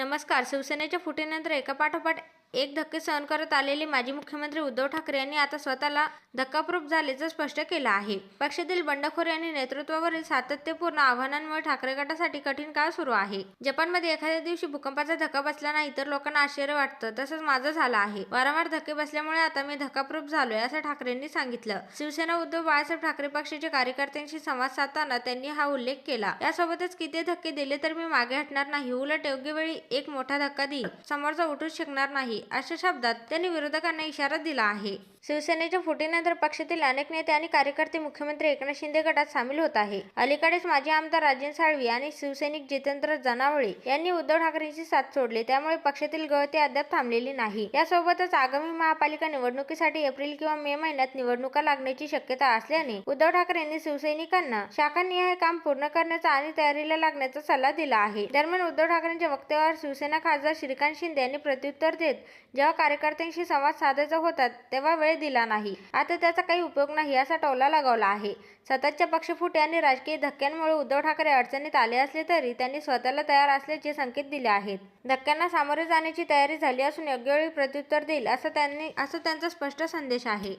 नमस्कार. शिवसेनेच्या फुटीनंतर एकापाठोपाठ एक धक्के सहन करत आलेले माजी मुख्यमंत्री उद्धव ठाकरे यांनी आता स्वतःला धक्काप्रूप झाल्याचं स्पष्ट केलं आहे. पक्षातील बंडखोर आणि नेतृत्वावरील सातत्यपूर्ण आव्हानांमुळे ठाकरे गटासाठी कठीण काळ सुरू आहे. जपानमध्ये एखाद्या दिवशी भूकंपाचा धक्का बसला नाही तर लोकांना आश्चर्य वाटतं. तसंच माझं झालं आहे. वारंवार धक्के बसल्यामुळे आता मी धक्काप्रूप झालोय असं ठाकरेंनी सांगितलं. शिवसेना उद्धव बाळासाहेब ठाकरे पक्षाच्या कार्यकर्त्यांशी संवाद साधताना त्यांनी हा उल्लेख केला. यासोबतच किती धक्के दिले तर मी मागे हटणार नाही. उलट योग्य वेळी एक मोठा धक्का देईल. समोरचा उठूच शकणार नाही अशा शब्दात त्यांनी विरोधकांना इशारा दिला आहे. शिवसेनेच्या फुटीनंतर पक्षातील अनेक नेते आणि कार्यकर्ते मुख्यमंत्री एकनाथ शिंदे गटात सामील होत आहे. अलीकडेच माजी आमदार राजन साळवी आणि शिवसैनिक जितेंद्र जनावळे यांनी उद्धव ठाकरेंची साथ सोडली. त्यामुळे पक्षातील गळती अद्याप थांबलेली नाही. यासोबतच आगामी महापालिका निवडणुकीसाठी एप्रिल किंवा मे महिन्यात निवडणुका लागण्याची शक्यता असल्याने उद्धव ठाकरेंनी शिवसैनिकांना शाखानिहाय काम पूर्ण करण्याचा आणि तयारीला लागण्याचा सल्ला दिला आहे. दरम्यान उद्धव ठाकरेंच्या वक्तव्यावर शिवसेना खासदार श्रीकांत शिंदे यांनी प्रत्युत्तर देत जेव्हा कार्यकर्त्यांशी संवाद साधायचा होता तेव्हा वेळ वेळ दिला नाही. आता त्याचा काही उपयोग नाही असा टोला लगावला आहे. सततच्या पक्षफुटी आणि राजकीय धक्क्यांमुळे उद्धव ठाकरे अडचणीत आले असले तरी त्यांनी स्वतःला तयार असल्याचे संकेत दिले आहेत. धक्क्यांना सामोरे जाण्याची तयारी झाली असून योग्य वेळी प्रत्युत्तर देईल असं त्यांनी असं त्यांचा स्पष्ट संदेश आहे.